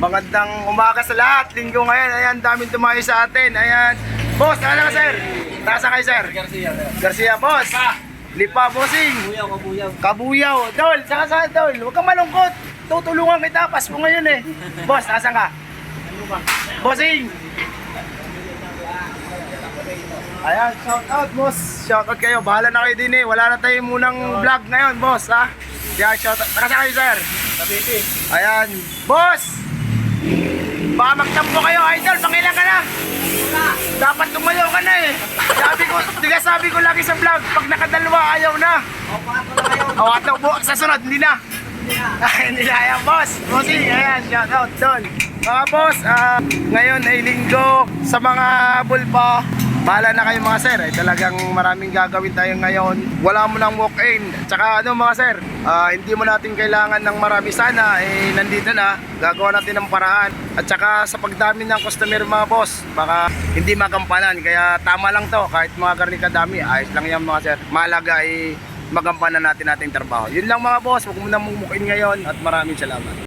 Magandang umaga sa lahat. Linggo ngayon. Ayan, daming tumayo sa atin. Ayan. Boss, ano ka, sir? Tasa kayo, sir? Garcia. Garcia, boss. Lipa, bossing. Buyaw, kabuyaw. Kabuyaw. Dol, saka sa Dol. Huwag kang malungkot. Tutulungan kita. Pasko ngayon eh. Boss, asan ka? Bossing. Ayan, shout out, boss. Shout out kayo. Bahala na kayo din eh. Wala na tayo munang vlog ngayon, boss, ha? Kaya shout out. Saka kayo, sir? Tabiti. Ayan. Boss! Baka magtampo kayo, idol. Pangilan ka na. Dapat tumayo ka na eh. Sabi ko, di ka sabi ko lagi sa vlog, pag nakadalawa, ayaw na. O, pangatlo na kayo. O, ato po, sa sunod, hindi na. Hindi na, ayan, boss. Bossing, ayan, shout out, doon. Mga boss, ah, ngayon ay linggo sa mga bulpa. Bahala na kayo mga sir, ay talagang maraming gagawin tayo ngayon. Wala mo nang walk-in. Tsaka ano mga sir, ah, hindi mo natin kailangan ng marami sana, eh nandito na, gagawa natin ng paraan. At tsaka sa pagdami ng customer mga boss, baka hindi magampanan. Kaya tama lang to, kahit mga garni kadami, ayos lang yan mga sir. Mahalaga ay magampanan natin nating trabaho. Yun lang mga boss, huwag mo na mumukin ngayon at maraming salamat.